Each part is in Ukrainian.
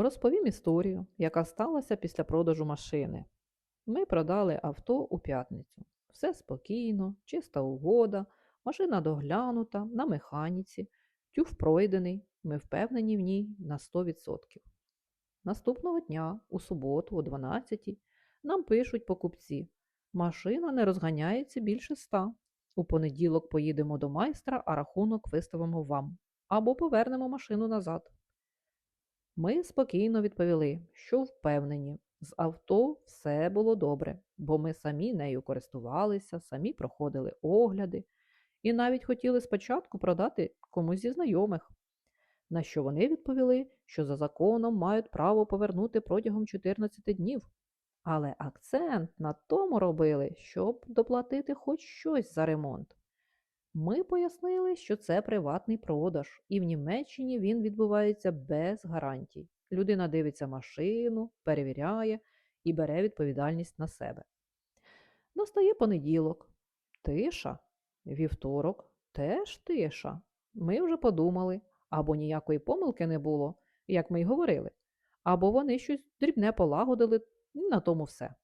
Розповім історію, яка сталася після продажу машини. Ми продали авто у п'ятницю. Все спокійно, чиста угода, машина доглянута, на механіці, тюф пройдений, ми впевнені в ній на 100%. Наступного дня, у суботу, о 12 нам пишуть покупці. Машина не розганяється більше 100. У понеділок поїдемо до майстра, а рахунок виставимо вам. Або повернемо машину назад. Ми спокійно відповіли, що впевнені, з авто все було добре, бо ми самі нею користувалися, самі проходили огляди і навіть хотіли спочатку продати комусь зі знайомих. На що вони відповіли, що за законом мають право повернути протягом 14 днів. Але акцент на тому робили, щоб доплатити хоч щось за ремонт. Ми пояснили, що це приватний продаж, і в Німеччині він відбувається без гарантій. Людина дивиться машину, перевіряє і бере відповідальність на себе. Настає понеділок. Тиша. Вівторок теж тиша. Ми вже подумали, або ніякої помилки не було, як ми й говорили, або вони щось дрібне полагодили, на тому все.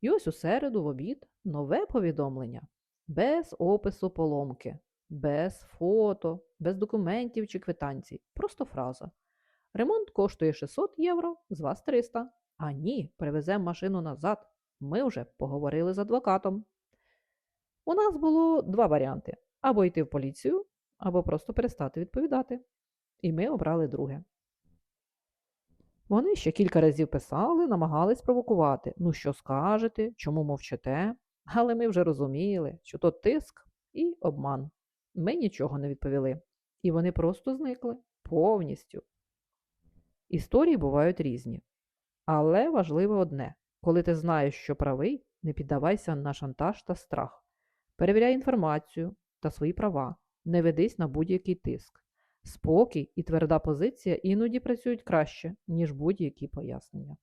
І ось у середу в обід нове повідомлення без опису поломки, без фото, без документів чи квитанцій. Просто фраза. Ремонт коштує 600 євро, з вас 300. А ні, привеземо машину назад. Ми вже поговорили з адвокатом. У нас було два варіанти: або йти в поліцію, або просто перестати відповідати. І ми обрали друге. Вони ще кілька разів писали, намагались провокувати. Ну, що скажете, чому мовчите? Але ми вже розуміли, що то тиск і обман. Ми нічого не відповіли. І вони просто зникли повністю. Історії бувають різні. Але важливо одне: коли ти знаєш, що правий, не піддавайся на шантаж та страх. Перевіряй інформацію та свої права, не ведись на будь-який тиск. Спокій і тверда позиція іноді працюють краще, ніж будь-які пояснення.